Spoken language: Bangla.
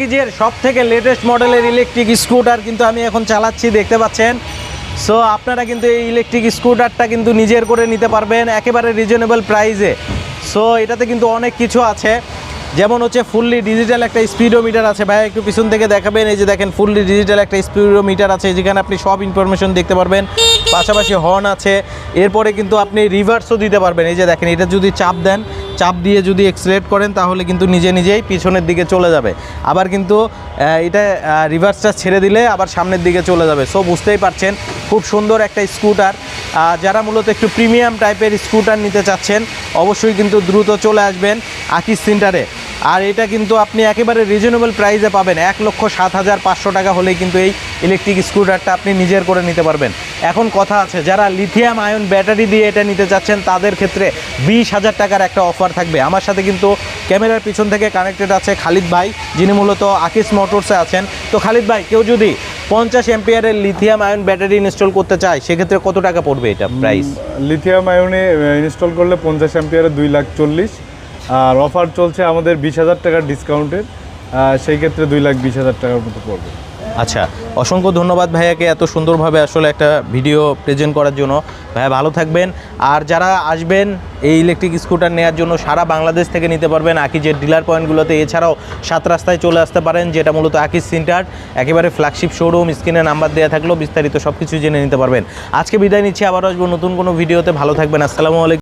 নিজের সব থেকে লেটেস্ট মডেলের ইলেকট্রিক স্কুটার কিন্তু আমি এখন চালাচ্ছি, দেখতে পাচ্ছেন। সো আপনারা কিন্তু এই ইলেকট্রিক স্কুটারটা কিন্তু নিজের করে নিতে পারবেন, একেবারে রিজনেবল প্রাইসে সো এটাতে কিন্তু অনেক কিছু আছে। যেমন হচ্ছে ফুললি ডিজিটাল একটা স্পিডোমিটার আছে। ভাই, একটু পিছন থেকে দেখাবেন, এই যে দেখেন ফুললি ডিজিটাল একটা স্পিডোমিটার আছে, যেখানে আপনি সব ইনফরমেশন দেখতে পারবেন। পাশাপাশি হর্ন আছে। এরপরে কিন্তু আপনি রিভার্সও দিতে পারবেন। এই যে দেখেন, এটা যদি চাপ দেন চাপ দিয়ে যদি এক্সলেট করেন, তাহলে কিন্তু নিজে নিজেই পিছনের দিকে চলে যাবে। আবার কিন্তু এটা রিভার্সটা ছেড়ে দিলে আবার সামনের দিকে চলে যাবে। সো বুঝতেই পারছেন, খুব সুন্দর একটা স্কুটার যারা মূলত একটু প্রিমিয়াম টাইপের স্কুটার নিতে চাচ্ছেন, অবশ্যই কিন্তু দ্রুত চলে আসবেন আকিস সেন্টারে আর এটা কিন্তু আপনি একেবারে রিজনেবল প্রাইসে পাবেন। এক লক্ষ সাত হাজার পাঁচশো টাকা হলেই কিন্তু এই ইলেকট্রিক স্কুটারটা আপনি নিজের করে নিতে পারবেন। এখন কথা আছে, যারা লিথিয়াম আয়ন ব্যাটারি দিয়ে এটা নিতে চাচ্ছেন, তাদের ক্ষেত্রে বিশ হাজার টাকার একটা অফার থাকবে। আমার সাথে কিন্তু ক্যামেরার পিছন থেকে কানেক্টেড আছে খালিদ ভাই, যিনি মূলত আকিস মোটরসে আছেন। তো খালিদ ভাই, কেউ যদি পঞ্চাশ এম্পিয়ারের লিথিয়াম আয়ন ব্যাটারি ইনস্টল করতে চায়, সেক্ষেত্রে কত টাকা পড়বে এটা প্রাইস লিথিয়াম আয়নে ইনস্টল করলে পঞ্চাশ অ্যাম্পিয়ারে দুই লাখ চল্লিশ। আর অফার চলছে আমাদের বিশ হাজার টাকার ডিসকাউন্টের সেই ক্ষেত্রে দুই লাখ বিশ হাজার টাকার মতো পড়বে। আচ্ছা অসংখ্য ধন্যবাদ ভাইয়াকে এত সুন্দরভাবে আসলে একটা ভিডিও প্রেজেন্ট করার জন্য। ভাইয়া ভালো থাকবেন। আর যারা আসবেন এই ইলেকট্রিক স্কুটার নেওয়ার জন্য, সারা বাংলাদেশ থেকে নিতে পারবেন আকিজের ডিলার পয়েন্টগুলোতে এছাড়াও সাত রাস্তায় চলে আসতে পারেন, যেটা মূলত আকিজ সেন্টার একেবারে ফ্ল্যাগশিপ শোরুম স্ক্রিনে নাম্বার দেওয়া থাকলেও বিস্তারিত সব কিছু জেনে নিতে পারবেন। আজকে বিদায় নিচ্ছি আবার আসব নতুন কোনো ভিডিওতে। ভালো থাকবেন, আসসালামু আলাইকুম।